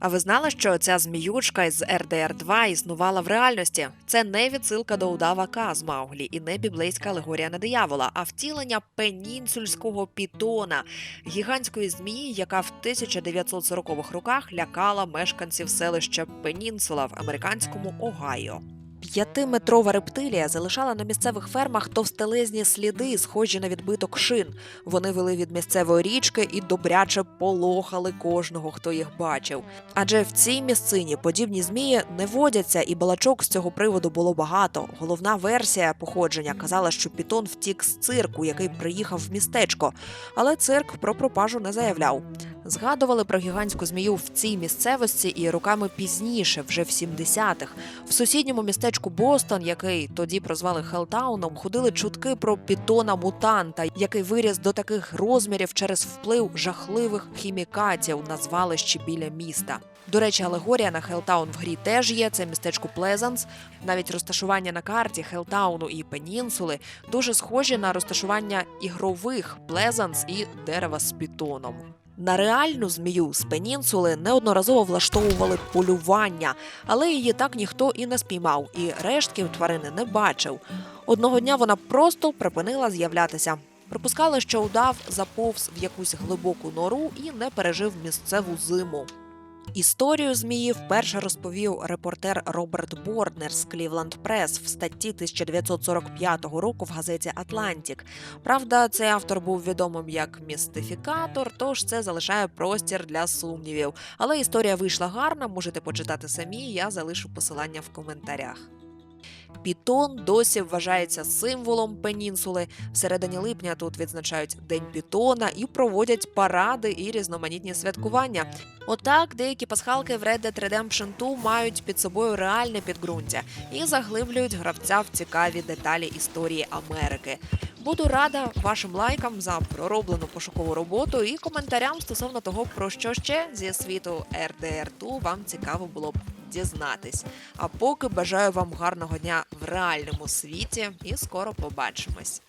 А ви знали, що ця зміючка із РДР 2 існувала в реальності? Це не відсилка до удава К з Мауглі і не біблейська алегорія на диявола, а втілення пенінсульського пітона, гігантської змії, яка в 1940-х роках лякала мешканців селища Пенінсула в американському Огайо. П'ятиметрова рептилія залишала на місцевих фермах товстелезні сліди, схожі на відбиток шин. Вони вели від місцевої річки і добряче полохали кожного, хто їх бачив. Адже в цій місцині подібні змії не водяться, і балачок з цього приводу було багато. Головна версія походження казала, що пітон втік з цирку, який приїхав в містечко, але цирк про пропажу не заявляв. Згадували про гігантську змію в цій місцевості і роками пізніше, вже в 70-х. В сусідньому містечку Бостон, який тоді прозвали Хелтауном, ходили чутки про пітона мутанта, який виріс до таких розмірів через вплив жахливих хімікатів на звалищі біля міста. До речі, алегорія на Хелтаун в грі теж є. Це містечко Плезанс. Навіть розташування на карті Хелтауну і Пенінсули дуже схожі на розташування ігрових Плезанс і дерева з пітоном. На реальну змію з пенінсули неодноразово влаштовували полювання, але її так ніхто і не спіймав, і рештків тварини не бачив. Одного дня вона просто припинила з'являтися. Припускали, що удав заповз в якусь глибоку нору і не пережив місцеву зиму. Історію змії вперше розповів репортер Роберт Борднер з Клівланд Прес в статті 1945 року в газеті Атлантік. Правда, цей автор був відомим як містифікатор, тож це залишає простір для сумнівів. Але історія вийшла гарна, можете почитати самі. Я залишу посилання в коментарях. Пітон досі вважається символом пенінсули. В середині липня тут відзначають День Пітона і проводять паради і різноманітні святкування. Отак, деякі пасхалки в Red Dead Redemption 2 мають під собою реальне підґрунтя і заглиблюють гравця в цікаві деталі історії Америки. Буду рада вашим лайкам за пророблену пошукову роботу і коментарям стосовно того, про що ще зі світу РДР ту вам цікаво було б дізнатись. А поки бажаю вам гарного дня в реальному світі і скоро побачимось.